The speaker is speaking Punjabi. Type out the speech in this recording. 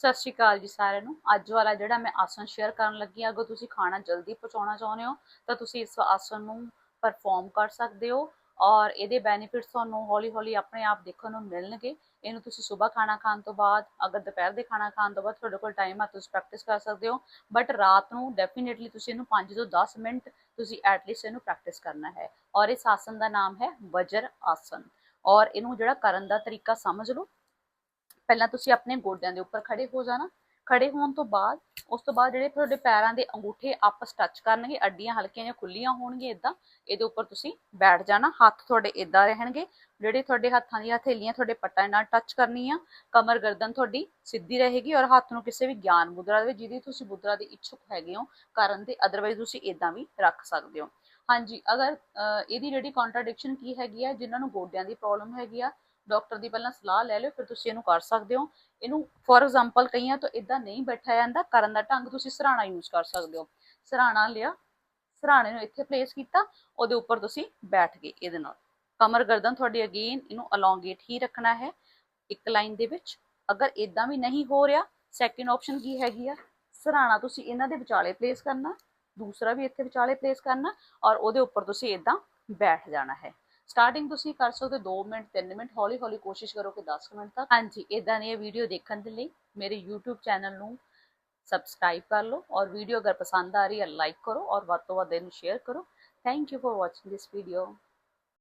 ਸਤਿ ਸ਼੍ਰੀ ਅਕਾਲ ਜੀ ਸਾਰਿਆਂ ਨੂੰ। ਅੱਜ ਵਾਲਾ ਜਿਹੜਾ ਮੈਂ ਆਸਨ ਸ਼ੇਅਰ ਕਰਨ ਲੱਗੀ ਹਾਂ, ਅਗਰ ਤੁਸੀਂ ਖਾਣਾ ਜਲਦੀ ਪਹੁੰਚਾਉਣਾ ਚਾਹੁੰਦੇ ਹੋ, ਤਾਂ ਤੁਸੀਂ ਇਸ ਆਸਨ ਨੂੰ ਪਰਫਾਰਮ ਕਰ ਸਕਦੇ ਹੋ ਔਰ ਇਹਦੇ ਬੈਨੀਫਿਟਸ ਤੁਹਾਨੂੰ ਹੌਲੀ-ਹੌਲੀ ਆਪਣੇ ਆਪ ਦੇਖਣ ਨੂੰ ਮਿਲਣਗੇ। ਇਹਨੂੰ ਤੁਸੀਂ ਸਵੇਰ ਖਾਣਾ ਖਾਣ ਤੋਂ ਬਾਅਦ, ਅਗਰ ਦੁਪਹਿਰ ਦੇ ਖਾਣਾ ਖਾਣ ਤੋਂ ਬਾਅਦ ਤੁਹਾਡੇ ਕੋਲ ਟਾਈਮ ਆ, ਤੁਸੀਂ ਪ੍ਰੈਕਟਿਸ ਕਰ ਸਕਦੇ ਹੋ। ਬਟ ਰਾਤ ਨੂੰ ਡੈਫੀਨਿਟਲੀ ਤੁਸੀਂ ਇਹਨੂੰ 5 ਤੋਂ 10 ਮਿੰਟ ਤੁਸੀਂ ਐਟਲੀਸਟ ਇਹਨੂੰ ਪ੍ਰੈਕਟਿਸ ਕਰਨਾ ਹੈ। ਔਰ ਇਸ ਆਸਨ ਦਾ ਨਾਮ ਹੈ ਵਜਰ ਆਸਨ ਔਰ ਇਹਨੂੰ ਜਿਹੜਾ ਕਰਨ ਦਾ ਤਰੀਕਾ ਸਮਝ ਲਓ। ਪਹਿਲਾਂ ਤੁਸੀਂ ਆਪਣੇ ਗੋਡਿਆਂ ਦੇ ਉੱਪਰ ਖੜੇ ਹੋ ਜਾਣਾ। ਖੜੇ ਹੋਣ ਤੋਂ ਬਾਅਦ, ਉਸ ਤੋਂ ਬਾਅਦ ਜਿਹੜੇ ਤੁਹਾਡੇ ਪੈਰਾਂ ਦੇ ਅੰਗੂਠੇ ਆਪਸ ਟੱਚ ਕਰਨਗੇ, ਅੱਡੀਆਂ ਹਲਕੀਆਂ ਜਿਹੀਆਂ ਖੁੱਲੀਆਂ ਹੋਣਗੀਆਂ ਇਦਾਂ ਇਹਦੇ ਉੱਪਰ ਤੁਸੀਂ ਬੈਠ ਜਾਣਾ। ਹੱਥ ਤੁਹਾਡੇ ਇਦਾਂ ਰਹਿਣਗੇ, ਜਿਹੜੇ ਤੁਹਾਡੇ ਹੱਥਾਂ ਦੀਆਂ ਹਥੇਲੀਆਂ ਤੁਹਾਡੇ ਪੱਟਾਂ ਨਾਲ ਟੱਚ ਕਰਨੀਆਂ, ਕਮਰ ਗਰਦਨ ਤੁਹਾਡੀ ਸਿੱਧੀ ਰਹੇਗੀ ਔਰ ਹੱਥ ਨੂੰ ਕਿਸੇ ਵੀ ਗਿਆਨ ਮੁਦਰਾ ਦੇ ਵਿੱਚ, ਜਿਹਦੀ ਤੁਸੀਂ ਮੁਦਰਾ ਦੇ ਇੱਛੁਕ ਹੈਗੇ ਹੋ, ਕਰਨ ਦੇ ਅਦਰਵਾਈਜ਼ ਤੁਸੀਂ ਇਦਾਂ ਵੀ ਰੱਖ ਸਕਦੇ ਹੋ। ਹਾਂਜੀ, ਅਗਰ ਇਹਦੀ ਜਿਹੜੀ ਕੰਟਰਡਿਕਸ਼ਨ ਕੀ ਹੈਗੀ ਆ, ਜਿਨ੍ਹਾਂ ਨੂੰ ਗੋਡਿਆਂ ਦੀ ਪ੍ਰੋਬਲਮ ਹੈਗੀ ਆ ਡਾਕਟਰ ਦੀ ਪਹਿਲਾਂ ਸਲਾਹ ਲੈ ਲਿਓ, ਫਿਰ ਤੁਸੀਂ ਇਹਨੂੰ ਕਰ ਸਕਦੇ ਹੋ। ਇਹਨੂੰ ਫੋਰ ਐਗਜ਼ਾਮਪਲ ਕਈਆਂ ਤੋਂ ਇਦਾਂ ਨਹੀਂ ਬੈਠਾ ਜਾਂਦਾ, ਕਰਨ ਦਾ ਢੰਗ ਤੁਸੀਂ ਸਰਾਣਾ ਯੂਜ਼ ਕਰ ਸਕਦੇ ਹੋ। ਸਰਾਣਾ ਲਿਆ, ਸਰਾਣੇ ਨੂੰ ਇੱਥੇ ਪਲੇਸ ਕੀਤਾ, ਉਹਦੇ ਉੱਪਰ ਤੁਸੀਂ ਬੈਠ ਗਏ ਇਹਦੇ ਨਾਲ। ਕਮਰ ਗਰਦਨ ਤੁਹਾਡੀ ਅਗੇਨ ਇਹਨੂੰ ਅਲੋਂਗੇਟ ਹੀ ਰੱਖਣਾ ਹੈ, ਇੱਕ ਲਾਈਨ ਦੇ ਵਿੱਚ। ਅਗਰ ਇਦਾਂ ਵੀ ਨਹੀਂ ਹੋ ਰਿਹਾ ਸੈਕਿੰਡ ਆਪਸ਼ਨ ਕੀ ਹੈਗੀ ਆ? ਸਰਾਣਾ ਤੁਸੀਂ ਇਹਨਾਂ ਦੇ ਵਿਚਾਲੇ ਪਲੇਸ ਕਰਨਾ। ਦੂਸਰਾ ਵੀ ਇੱਥੇ ਵਿਚਾਲੇ ਪਲੇਸ ਕਰਨਾ ਔਰ ਉਹਦੇ ਉੱਪਰ ਤੁਸੀਂ ਇਦਾਂ ਬੈਠ ਜਾਣਾ ਹੈ। ਸਟਾਰਟਿੰਗ ਤੁਸੀਂ ਕਰ ਸਕਦੇ 2 ਮਿੰਟ 3 ਮਿੰਟ, ਹੌਲੀ ਹੌਲੀ ਕੋਸ਼ਿਸ਼ ਕਰੋ ਕਿ 10 ਮਿੰਟ ਤੱਕ। ਹਾਂਜੀ ਇਦਾਂ ਦੀ ਇਹ ਵੀਡੀਓ ਦੇਖਣ ਦੇ ਲਈ ਮੇਰੇ YouTube ਚੈਨਲ ਨੂੰ ਸਬਸਕ੍ਰਾਈਬ ਕਰ ਲਓ ਔਰ ਵੀਡੀਓ ਅਗਰ ਪਸੰਦ ਆ ਰਹੀ ਹੈ ਲਾਈਕ ਕਰੋ ਔਰ ਵੱਧ ਤੋਂ ਵੱਧ ਇਹਨੂੰ ਸ਼ੇਅਰ ਕਰੋ। Thank you for watching this video